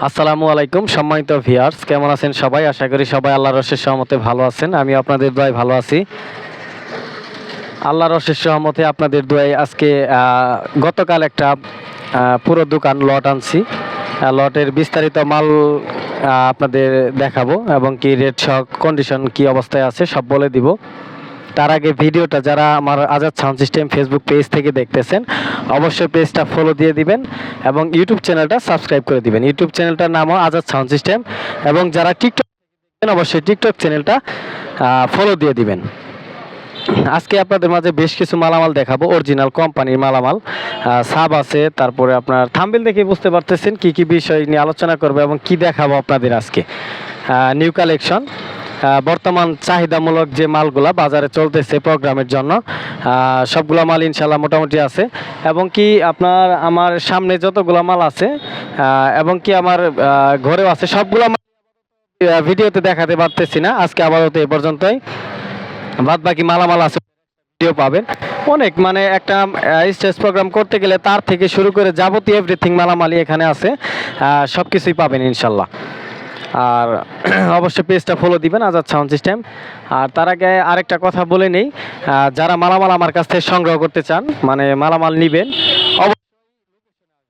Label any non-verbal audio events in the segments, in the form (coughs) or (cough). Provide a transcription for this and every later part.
আসসালামু আলাইকুম, সম্মানিত ভিয়ার্স কেমন আছেন সবাই? আশা করি সবাই আল্লাহর রশের সহমতে ভালো আছেন। আমি আপনাদের দোয়ায় ভালো আছি। আল্লাহর রশের সহমতে আপনাদের দোয়ায় আজকে গতকাল একটা পুরো দোকান লট আনছি। লটের বিস্তারিত মাল আপনাদের দেখাবো এবং কি রেট সহ কন্ডিশন কি অবস্থায় আছে সব বলে দিব। তার আগে ভিডিওটা যারা আমার Azad sound system Facebook page থেকে দেখতেছেন, অবশ্যই পেজটা ফলো দিয়ে দিবেন এবং ইউটিউব চ্যানেলটা সাবস্ক্রাইব করে দিবেন। ইউটিউব চ্যানেলটার নামও আজাদ সাউন্ড সিস্টেম এবং যারা টিকটক অবশ্যই টিকটক চ্যানেলটা ফলো দিয়ে দিবেন। আজকে আপনাদের মাঝে বেশ কিছু মালামাল দেখাবো অরিজিনাল কোম্পানির মালামাল। সাব আছে, তারপরে আপনার থাম্বেল দেখে বুঝতে পারতেছেন কি কি বিষয় নিয়ে আলোচনা করব এবং কি দেখাবো আপনাদের আজকে। নিউ কালেকশন বর্তমান চাহিদামূলক যে মালগুলা বাজারে চলতেছে প্রোগ্রামের জন্য সবগুলা মাল ইনশাল্লাহ মোটামুটি আছে। এবং কি আপনার, আমার সামনে যতগুলা মাল আছে এবং কি আমার ঘরেও আছে, সবগুলা মাল ভিডিওতে দেখাতে পারতেছি না। আজকে আপাতত এ পর্যন্তই। বাদ বাকি মালামাল আছে, ভিডিও পাবেন। অনেক মানে একটা স্টেজ প্রোগ্রাম করতে গেলে তার থেকে শুরু করে যাবতীয় এভরিথিং মালামালি এখানে আছে। সব কিছুই পাবেন ইনশাল্লাহ আর (clears throat) অবশ্যই পেজটা ফলো দিবেন আজাদ সাউন্ড সিস্টেম আর তার আগে আরেকটা কথা বলে নেই যারা মালামাল আমার কাছ থেকে সংগ্রহ করতে চান মানে মালামাল নেবেন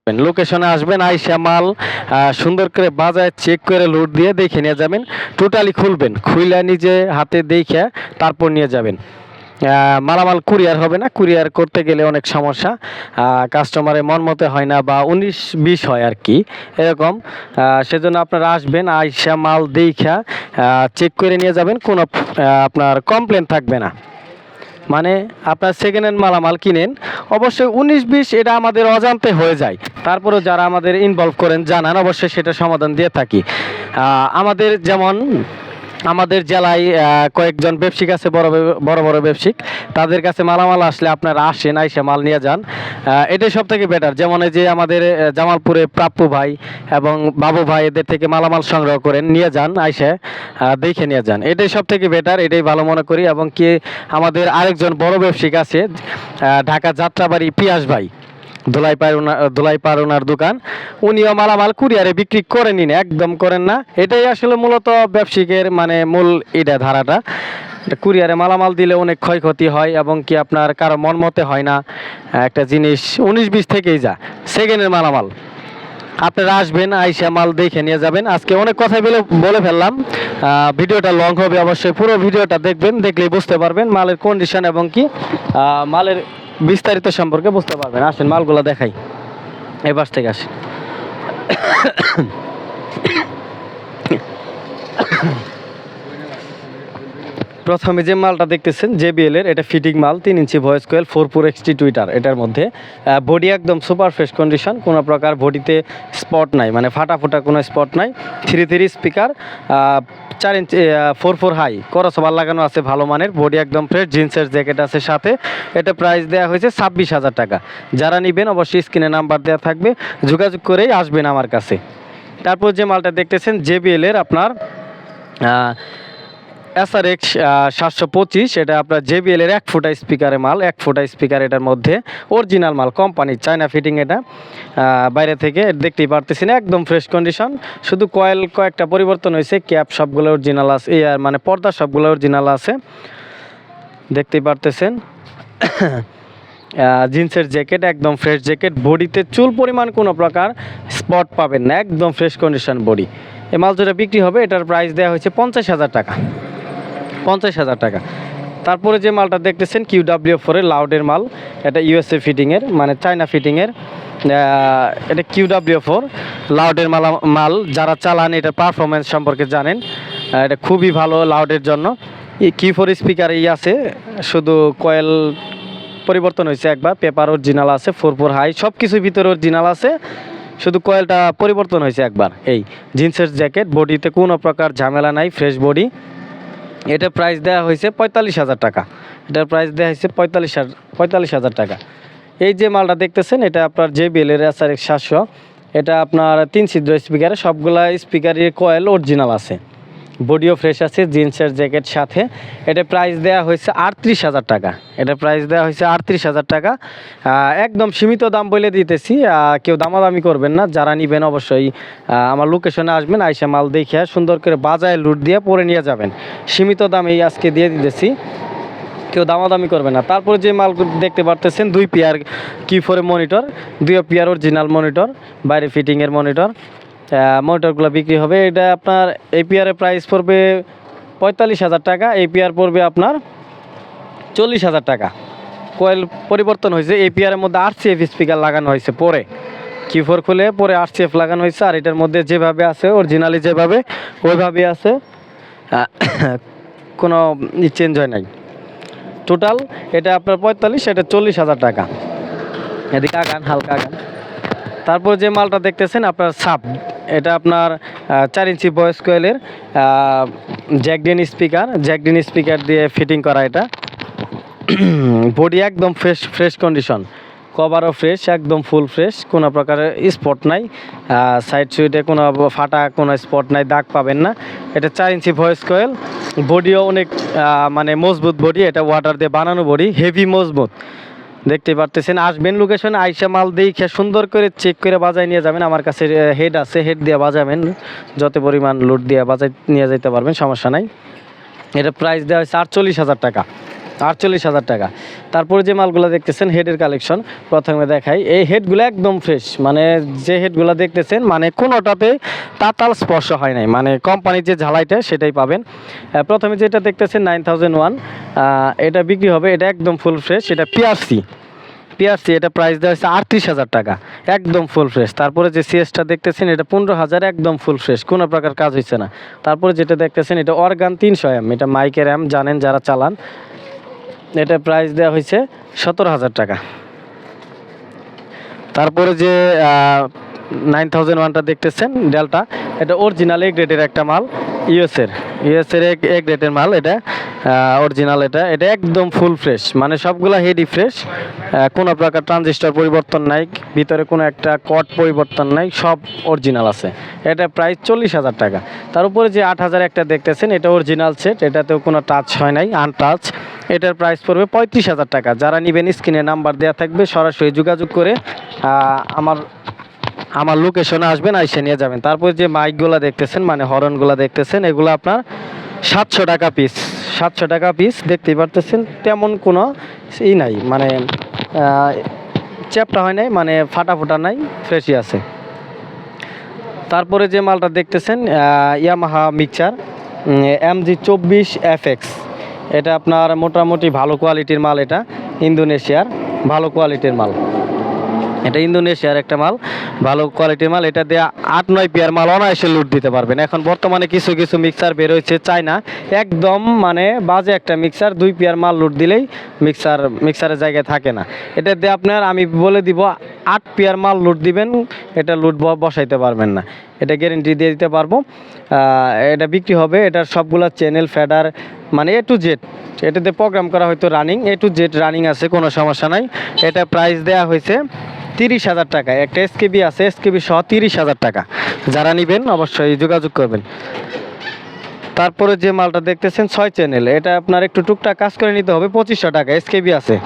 লোকেশনে আসবেন, আইসা মাল সুন্দর করে বাজায় চেক করে লোড দিয়ে দেখে নিয়ে যাবেন টোটালি খুলবেন, খুইলা নিজে হাতে দেখে তারপর নিয়ে যাবেন। মালামাল কুরিয়ার হবে না? কুরিয়ার করতে গেলে অনেক সমস্যা। কাস্টমারের মন মতে হয় না বা উনিশ বিশ হয় আর কি এরকম সেজন্য আপনারা আসবেন, আইসা মাল দেখা চেক করে নিয়ে যাবেন, কোনো আপনার কমপ্লেন থাকবে না। মানে আপনার সেকেন্ড হ্যান্ড মালামাল কিনেন, অবশ্যই উনিশ বিশ এটা আমাদের অজান্তে হয়ে যায়। তারপরেও যারা আমাদের ইনভলভ করেন, জানান, অবশ্যই সেটা সমাধান দিয়ে থাকি। আমাদের যেমন আমাদের জেলায় কয়েকজন ব্যবসায়িক আছে, বড় বড় বড় ব্যবসায়িক। তাদের কাছে মালামাল আসলে আপনারা আসেন, আইসে মাল নিয়ে যান। এটাই সব থেকে বেটার যেমন এই যে আমাদের জামালপুরে প্রাপ্য ভাই এবং বাবু ভাই এদের থেকে মালামাল সংগ্রহ করেন, নিয়ে যান, আইসে দেখে নিয়ে যান। এটাই সব থেকে বেটার এটাই ভালো মনে করি। এবং কি আমাদের আরেকজন বড় ব্যবসায়িক আছে ঢাকা যাত্রাবাড়ি পিয়াস ভাই। ধুলাই পার ওনার ধুলাই পার ওনার দোকান। উনিও মালামাল কুরিয়ারে বিক্রি করেনি না একদম করেন না। এটাই আসলে মূলত ব্যবসায়িকের মানে মূল এটা ধারাটা। কুরিয়ারে মালামাল দিলে অনেক ক্ষয়ক্ষতি হয় এবং কি আপনার কারও মন মতে হয় না। একটা জিনিস উনিশ বিশ থেকেই যা, সেকেন্ডের মালামাল। আপনারা আসবেন, আইসা মাল দেখে নিয়ে যাবেন। আজকে অনেক কথাই বলে বলে ফেললাম। ভিডিওটা লং হবে অবশ্যই। পুরো ভিডিওটা দেখবেন, দেখলেই বুঝতে পারবেন মালের কন্ডিশন এবং কি মালের বিস্তারিত সম্পর্কে বুঝতে পারবেন। আসেন মালগুলো দেখাই। এই পাশ থেকে আসেন। প্রথমে যে মালটা দেখতেছেন, জেবিএল এর, এটা ফিটিং মাল, তিন ইঞ্চি voice coil four four XT tweeter এটার মধ্যে। বডি একদম সুপার ফ্রেশ কন্ডিশন কোনো প্রকার বডিতে স্পট নাই মানে ফাটা ফোটা কোনো স্পট নাই। থ্রি থ্রি স্পিকার চার ইঞ্চি ফোর ফোর হাই করসবার লাগানো আছে, ভালো মানের। বডি একদম ফ্রেশ জিন্সের জ্যাকেট আছে সাথে। এটা প্রাইস দেওয়া হয়েছে ছাব্বিশ হাজার টাকা। যারা নেবেন অবশ্যই স্ক্রিনে নাম্বার দেওয়া থাকবে, যোগাযোগ করেই আসবেন আমার কাছে। তারপর যে মালটা দেখতেছেন, জেবিএল এর আপনার এসআর এক্স সাতশো পঁচিশ, এটা আপনার জেবিএল এর এক ফুটা স্পিকারের মাল, এক ফুটা স্পিকার এটার মধ্যে অরিজিনাল মাল কোম্পানির চায়না ফিটিং এটা। বাইরে থেকে দেখতেই পারতেছি না একদম ফ্রেশ কন্ডিশন শুধু কয়েল কয়েকটা পরিবর্তন হয়েছে ক্যাপ সবগুলো অরিজিনাল আছে আর মানে পর্দা সবগুলো অরিজিনাল আছে। দেখতেই পারতেছেন। (coughs) জিন্সের জ্যাকেট একদম ফ্রেশ জ্যাকেট বডিতে চুল পরিমাণ কোনো প্রকার স্পট পাবেন না, একদম ফ্রেশ কন্ডিশন বডি এই মাল যেটা বিক্রি হবে, এটার প্রাইস দেওয়া হয়েছে পঞ্চাশ হাজার টাকা। পঞ্চাশ হাজার টাকা। তারপরে যে মালটা দেখতেছেন কিউ ডাব্লিউ ফোরের লাউডের মাল, এটা ইউএসএ ফিটিংয়ের মানে চায়না ফিটিংয়ের এটা কিউ ডাব্লিউ ফোর, লাউডের মালা, মাল। যারা চালান, এটা পারফরমেন্স সম্পর্কে জানেন এটা খুবই ভালো লাউডের জন্য। কিউ ফোর স্পিকার ই আছে, শুধু কয়েল পরিবর্তন হয়েছে একবার পেপার অরিজিনাল আছে ফোর ফোর হাই সব কিছুর ভিতরে অরিজিনাল আছে, শুধু কয়েলটা পরিবর্তন হয়েছে একবার, এই, জিন্সের জ্যাকেট বডিতে কোনো প্রকার ঝামেলা নাই ফ্রেশ বডি এটা প্রাইস দেওয়া হয়েছে পঁয়তাল্লিশ হাজার টাকা। এটার প্রাইস দেওয়া হয়েছে পঁয়তাল্লিশ হাজার পঁয়তাল্লিশ হাজার টাকা। এই যে মালটা দেখতেছেন, এটা আপনার যে এর আসার আর এক্স সাতশো। এটা আপনার তিন ছিদ্র স্পিকারে সবগুলা স্পিকারের কয়েল অরিজিনাল আছে। বডিও ফ্রেশ আছে, জিন্সের জ্যাকেট সাথে। এটা প্রাইস দেওয়া হয়েছে আটত্রিশ হাজার টাকা। এটা প্রাইস দেওয়া হয়েছে আটত্রিশ হাজার টাকা। একদম সীমিত দাম বলে দিতেছি। কেউ দামাদামি করবেন না। যারা নিবেন অবশ্যই আমার লোকেশনে আসবেন, আইসা মাল দেখে সুন্দর করে বাজায় লুট দিয়ে পরে নিয়ে যাবেন। সীমিত দাম এই আজকে দিয়ে দিতেছি। কেউ দামাদামি করবে না। তারপরে যে মাল দেখতে পারতেছেন, দুই পেয়ার কি ফোরে মনিটর দুই পেয়ার অরিজিনাল মনিটর বাইরে ফিটিংয়ের মনিটর মনিটরগুলো বিক্রি হবে। এটা আপনার এই পেয়ারের প্রাইস পড়বে পঁয়তাল্লিশ হাজার টাকা এপিআর পড়বে আপনার চল্লিশ হাজার টাকা। কোয়েল পরিবর্তন হয়েছে এই পেয়ারের মধ্যে আরসিএফ স্পিকার লাগানো হয়েছে পরে। কি ফোর খুলে পরে আরসিএফ লাগানো হয়েছে, আর এটার মধ্যে যেভাবে আছে অরিজিনালি যেভাবে ওইভাবে আছে। (coughs) কোনো চেঞ্জ হয় নাই। টোটাল এটা আপনার পঁয়তাল্লিশ, এটা চল্লিশ হাজার টাকা। এদিকে আগান, হালকা আগান। তারপর যে মালটা দেখতেছেন, আপনার সাপ এটা আপনার চার ইঞ্চি ভয়েস কোয়েলের জ্যাকডিন স্পিকার জ্যাকডিন স্পিকার দিয়ে ফিটিং করা এটা। (clears throat) বডি একদম ফ্রেশ ফ্রেশ কন্ডিশন কভারও ফ্রেশ একদম ফুল ফ্রেশ কোনো প্রকারের স্পট নাই। সাইড সুইটে কোনো ফাটা, কোনো স্পট নাই, দাগ পাবেন না। এটা চার ইঞ্চি ভয়েস কয়েল। বডিও অনেক মানে মজবুত বডি এটা ওয়াটার দিয়ে বানানো বডি হেভি মজবুত। দেখতে পারতেছেন। আসবেন লোকেশন আইসা মাল দেখে সুন্দর করে চেক করে বাজায় নিয়ে যাবেন। আমার কাছে হেড আছে হেড দিয়ে বাজাবেন। যত পরিমাণ লোড দিয়ে বাজায় নিয়ে যেতে পারবেন, সমস্যা নাই। এটা প্রাইস দেওয়া হয়েছে আটচল্লিশ হাজার টাকা। আটচল্লিশ হাজার টাকা। তারপরে যে মালগুলো দেখতেছেন হেডের কালেকশন প্রথমে দেখাই, এই হেডগুলো একদম ফ্রেশ মানে যে হেডগুলো দেখতেছেন মানে কোনোটাতে তাতাল স্পর্শ হয় নাই মানে কোম্পানির যে ঝালাইটা সেটাই পাবেন। প্রথমে যেটা দেখতেছেন নাইন থাউজেন্ড ওয়ান এটা বিক্রি হবে, এটা একদম ফুল ফ্রেশ এটা পিআরসি পিআরসি এটা প্রাইস দেওয়া হয়েছে আটত্রিশ হাজার টাকা, একদম ফুল ফ্রেশ তারপরে যে সিএসটা দেখতেছেন, এটা পনেরো হাজার, একদম ফুল ফ্রেশ কোনো প্রকার কাজ হচ্ছে না। তারপরে যেটা দেখতেছেন, এটা অর্গান তিনশো এম এটা মাইকের এম জানেন যারা চালান। এটা প্রাইস দেওয়া হয়েছে সতেরো হাজার টাকা। তারপরে যে নাইন থাউজেন্ড ওয়ানটা দেখতেছেন ডেলটা এটা অরিজিনাল এক গ্রেডের একটা মাল ইউএসের ইউএসের এ গ্রেডের মাল এটা। অরিজিনাল এটা। এটা একদম ফুল ফ্রেশ মানে সবগুলা হেডি ফ্রেশ কোনো প্রকার ট্রানজিস্টর পরিবর্তন নাই, ভিতরে কোনো একটা কট পরিবর্তন নাই, সব অরিজিনাল আছে। এটা প্রাইস চল্লিশ হাজার টাকা। তার উপরে যে আট হাজার একটা দেখতেছেন, এটা অরিজিনাল সেট এটাতেও কোনো টাচ হয় নাই আনটাচ এটার প্রাইস পড়বে পঁয়ত্রিশ হাজার টাকা। যারা নেবেন স্ক্রিনে নাম্বার দেওয়া থাকবে, সরাসরি যোগাযোগ করে আমার আমার লোকেশনে আসবেন, আইসে নিয়ে যাবেন। তারপর যে মাইকগুলো দেখতেছেন মানে হরনগুলো দেখতেছেন, এগুলো আপনার সাতশো টাকা পিস সাতশো টাকা পিস দেখতেই পারতেছেন, তেমন কোনো ই নাই মানে চ্যাপটা হয় নাই মানে ফাটা ফোটা নাই ফ্রেশই আছে। তারপরে যে মালটা দেখতেছেন ইয়ামাহা মিক্সচার এম জি চব্বিশ এফ এক্স এটা আপনার মোটামুটি ভালো কোয়ালিটির মাল এটা, ইন্দোনেশিয়ার, ভালো কোয়ালিটির মাল। এটা ইন্দোনেশিয়ার একটা মাল, ভালো কোয়ালিটির মাল। এটা দিয়ে আট নয় পেয়ার মাল অনায়াসে লুট দিতে পারবেন। এখন বর্তমানে কিছু কিছু মিক্সার বের হয়েছে চায়না। একদম মানে বাজে একটা মিক্সার দুই পেয়ার মাল লুট দিলেই মিক্সার মিক্সারের জায়গায় থাকে না। এটা দিয়ে আপনার আমি বলে দিব, আট পেয়ার মাল লুট দিবেন, এটা লুট বসাইতে পারবেন না। এটা গ্যারেন্টি দিয়ে দিতে পারব। এটা বিক্রি হবে, এটার সবগুলা চ্যানেল ফেডার মানে এ টু জেড এটাতে প্রোগ্রাম করা হয়তো running A to Z running আছে, কোনো সমস্যা নাই। এটা প্রাইস দেওয়া হয়েছে তিরিশ হাজার টাকা। একটা এসকেবি আছে এসকেবি সহ তিরিশ হাজার টাকা। যারা নেবেন অবশ্যই যোগাযোগ করবেন। তারপরে যে মালটা দেখতেছেন, ছয় চ্যানেল এটা আপনার একটু টুকটাক কাজ করে নিতে হবে, পঁচিশশো টাকা এসকেবি আছে।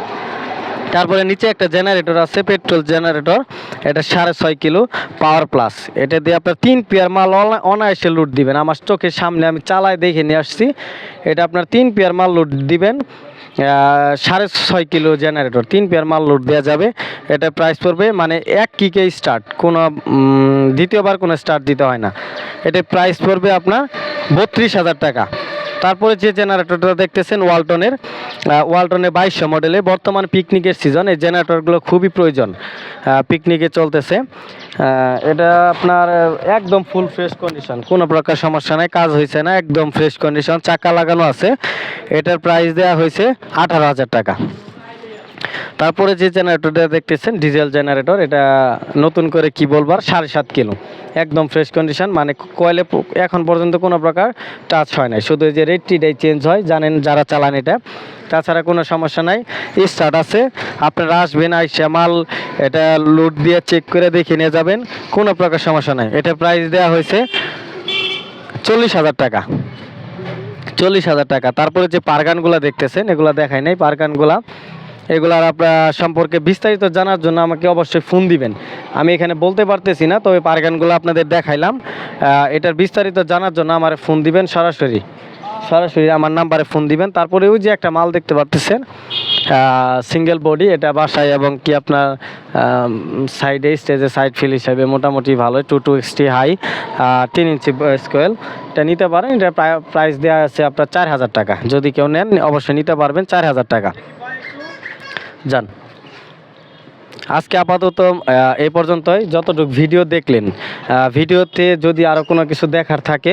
তারপরে নিচে একটা জেনারেটর আছে পেট্রোল জেনারেটর এটা সাড়ে ছয় কিলো পাওয়ার প্লাস এটা দিয়ে আপনার তিন পেয়ার মাল অনা- অনায়াসে লুট দিবেন। আমার চোখের সামনে আমি চালায় দেখে নিয়ে আসছি। এটা আপনার তিন পেয়ার মাল লুট দিবেন। সাড়ে ছয় কিলো জেনারেটর তিন পেয়ার মাল লোড দেওয়া যাবে। এটা প্রাইস পড়বে মানে এক কিকে স্টার্ট কোনো দ্বিতীয়বার কোনো স্টার্ট দিতে হয় না। এটা প্রাইস পড়বে আপনার বত্রিশ হাজার টাকা। তারপরে যে জেনারেটরটা দেখতেছেন ওয়ালটনের ওয়ালটনের বাইশশো মডেলে বর্তমান পিকনিকের সিজন, এই জেনারেটরগুলো খুবই প্রয়োজন পিকনিকে চলতেছে। এটা আপনার একদম ফুল ফ্রেশ কন্ডিশন কোনো প্রকার সমস্যা নাই, কাজ হয়েছে না, একদম ফ্রেশ কন্ডিশন চাকা লাগানো আছে। এটার প্রাইস দেওয়া হয়েছে আঠারো হাজার টাকা। তারপরে যে জেনারেটরটা দেখতেছেন ডিজেল জেনারেটর এটা নতুন করে কি বলবার? সাড়ে সাত কিলো। একদম ফ্রেশ কন্ডিশন মানে কয়েলে এখন পর্যন্ত কোনো প্রকার টাচ হয় নাই। শুধু যে রেটটিটাই চেঞ্জ হয়, জানেন যারা চালান এটা। তাছাড়া কোনো সমস্যা নাই স্টার্ট আছে। আপনারা আসবেন, আইসা মাল এটা লোড দিয়ে চেক করে দেখে নিয়ে যাবেন, কোনো প্রকার সমস্যা নাই। এটা প্রাইস দেওয়া হয়েছে চল্লিশ হাজার টাকা। চল্লিশ হাজার টাকা। তারপরে যে পারগানগুলো দেখতেছেন, এগুলো দেখায় নাই। পারগানগুলা এগুলার আপনার সম্পর্কে বিস্তারিত জানার জন্য আমাকে অবশ্যই ফোন দিবেন। আমি এখানে বলতে পারতেছি না, তবে পারগানগুলো আপনাদের দেখাইলাম। এটার বিস্তারিত জানার জন্য আমার ফোন দিবেন সরাসরি। সরাসরি আমার নাম্বারে ফোন দিবেন। তারপরে ওই যে একটা মাল দেখতে পাচ্ছেন সিঙ্গেল বডি এটা বাসায় এবং কি আপনার সাইডে স্টেজে সাইড ফিল হিসাবে মোটামুটি ভালো টু টু এক্সটি হাই তিন ইঞ্চি স্কোয়েল এটা নিতে পারেন, এটা প্রাইস দেওয়া আছে আপনার চার হাজার টাকা। যদি কেউ নেন, অবশ্যই নিতে পারবেন চার হাজার টাকা। যান। আজকে আপাতত এই পর্যন্তই। যতটুকু ভিডিও দেখলেন ভিডিওতে যদি আরও কোনো কিছু দেখার থাকে,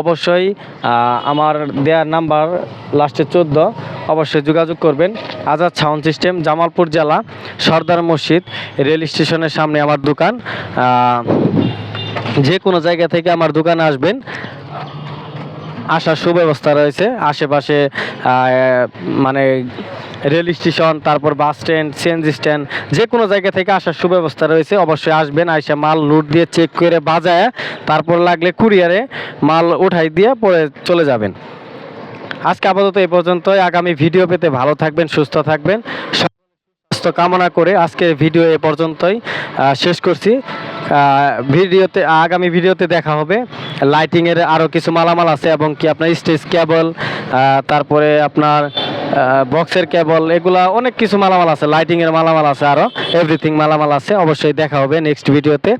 অবশ্যই আমার দেওয়ার নাম্বার লাস্টে চোদ্দ, অবশ্যই যোগাযোগ করবেন। আজাদ সাউন্ড সিস্টেম, জামালপুর জেলা, সর্দার মসজিদ, রেল স্টেশনের সামনে আমার দোকান। যে কোনো জায়গা থেকে আমার দোকানে আসবেন, আসার সুব্যবস্থা রয়েছে। আশেপাশে মানে রেল স্টেশন, তারপর বাস স্ট্যান্ড, সিএনজি স্ট্যান্ড, যে কোনো জায়গা থেকে আসার সুব্যবস্থা রয়েছে। অবশ্যই আসবেন, আইসা মাল লুট দিয়ে চেক করে বাজায়, তারপর লাগলে কুরিয়ারে মাল উঠাই দিয়ে পরে চলে যাবেন। আজকে আপাতত এই পর্যন্তই। আগামী ভিডিও পেতে ভালো থাকবেন, সুস্থ থাকবেন। স্বাস্থ্য কামনা করে আজকে ভিডিও এ পর্যন্তই। শেষ করছি। ভিডিওতে, আগামী ভিডিওতে দেখা হবে। লাইটিংয়ের আরও কিছু মালামাল আছে এবং কি আপনার স্টেজ কেবল তারপরে আপনার বক্সের কেবল এগুলা অনেক কিছু মালামাল আছে লাইটিংয়ের মালামাল আছে আরও এভরিথিং মালামাল আছে, অবশ্যই দেখা হবে নেক্সট ভিডিওতে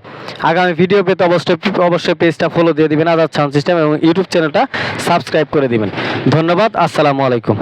আগামী ভিডিও পেতে অবশ্যই অবশ্যই পেজটা ফলো দিয়ে দিবেন আজাদ সাউন্ড সিস্টেম এবং ইউটিউব চ্যানেলটা সাবস্ক্রাইব করে দিবেন। ধন্যবাদ, আসসালামু আলাইকুম।